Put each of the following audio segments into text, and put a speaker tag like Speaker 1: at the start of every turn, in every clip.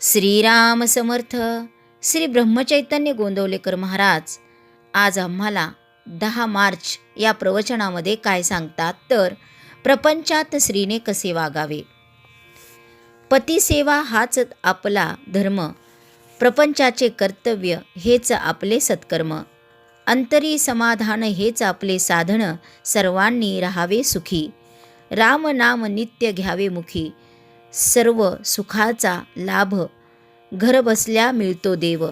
Speaker 1: श्रीराम समर्थ. श्री ब्रह्मचैतन्य गोंदवलेकर महाराज आज आम्हाला दहा मार्च या प्रवचनामध्ये काय सांगतात तर प्रपंचात स्त्रीने कसे वागावे? पतिसेवा हाच आपला धर्म प्रपंचाचे कर्तव्य हेच आपले सत्कर्म अंतरी समाधान हेच आपले साधन सर्वांनी राहावे सुखी राम नाम नित्य घ्यावे मुखी सर्व सुखाचा लाभ घरबसल्या मिळतो देव.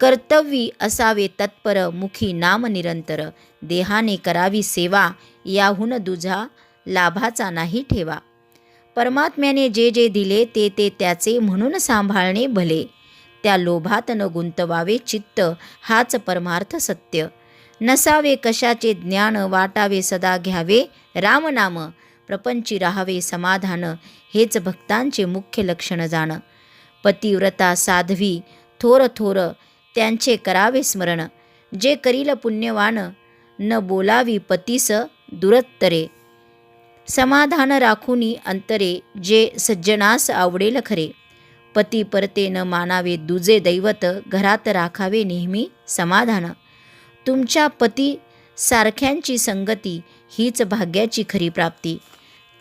Speaker 1: कर्तव्यी असावे तत्पर मुखी नाम निरंतर. देहाने करावी सेवा याहून दुजा लाभाचा नाही ठेवा. परमात्म्याने जे जे दिले ते ते त्याचे म्हणून सांभाळणे भले. त्या लोभात न गुंतवावे चित्त हाच परमार्थ सत्य. नसावे कशाचे ज्ञान वाटावे सदा घ्यावे रामनाम. प्रपंची राहावे समाधान हेच भक्तांचे मुख्य लक्षण जाणं. पतिव्रता साध्वी थोर थोर त्यांचे करावे स्मरण. जे करील पुण्यवान न बोलावी पतीस दुरत्तरे. समाधान राखुनी अंतरे जे सज्जनास आवडेल खरे. पती परते न मानावे दुजे दैवत घरात राखावे नेहमी समाधान. तुमच्या पती सारख्यांची संगती हीच भाग्याची खरी प्राप्ती.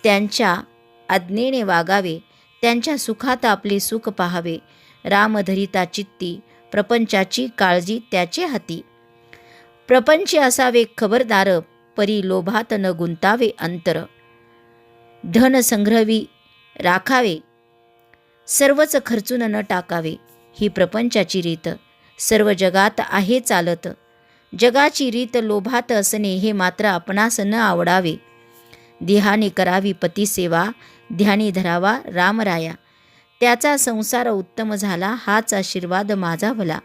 Speaker 1: त्यांच्या आज्ञेने वागावे त्यांच्या सुखात आपले सुख पाहावे. रामधरिता चित्ती प्रपंचाची काळजी त्याचे हाती. प्रपंच असावे खबरदार परी लोभात न गुंतावे अंतर. धन संग्रहवी राखावे सर्वच खर्चून न टाकावे. ही प्रपंचाची रीत सर्व जगात आहे चालत. जगाची रीत लोभात असणे हे मात्र आपणास न आवडावे. देहाने करावी पतिसेवा ध्यानी धरावा रामराया. त्याचा संसार उत्तम झाला हाच आशीर्वाद माझा भला.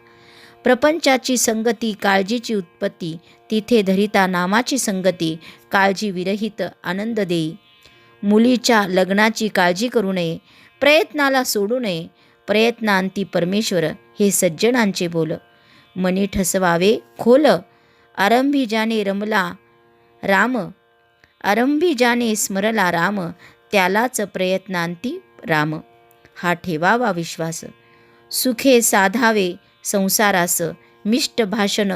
Speaker 1: प्रपंचाची संगती काळजीची उत्पत्ती तिथे धरिता नामाची संगती काळजी विरहित आनंद देई. मुलीच्या लग्नाची काळजी करू नये प्रयत्नाला सोडू नये प्रयत्नांती परमेश्वर हे सज्जनांचे बोल. मनी ठसवावे. खोल. आरंभी जाने रमला राम. आरंभी जाने स्मरला राम. त्यालाच प्रयत्नांती राम. हा ठेवावा विश्वास. सुखे साधावे संसारास. मिष्ट भाषण.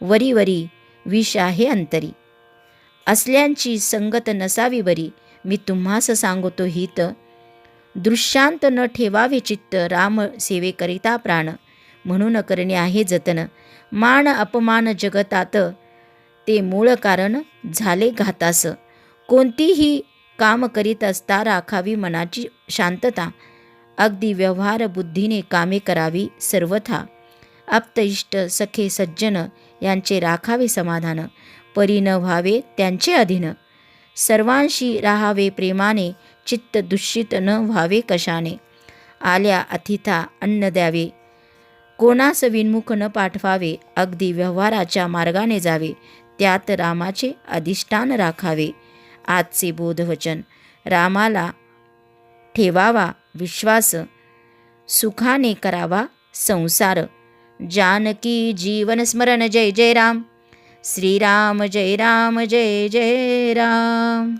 Speaker 1: वरी वरी विष आहे अंतरी. असल्यांची संगत नसावी बरी मी तुम्हास सांगतो हित. दृश्यांत न ठेवावे चित्त राम सेवेकरिता प्राण. म्हणून करणे आहे जतन. मान अपमान जगतात. ते मूळ कारण झाले घातास. कोणतीही काम करीत असता राखावी मनाची शांतता. अगदी व्यवहार बुद्धीने कामे करावी सर्वथा. आप्तइष्ट सखे सज्जन यांचे राखावे समाधान. परी न व्हावे त्यांचे अधीन. सर्वांशी राहावे प्रेमाने चित्त दुष्षित न व्हावे कशाने. आल्या अतिथा अन्न द्यावे. कोणास विनमुख न पाठवावे? अगदी व्यवहाराच्या मार्गाने जावे. त्यात रामाचे अधिष्ठान राखावे. आजचे बोधवचन. रामाला ठेवावा विश्वास. सुखाने करावा संसार. जानकी जीवन स्मरण. जय जय राम. श्रीराम जय राम जय जय राम.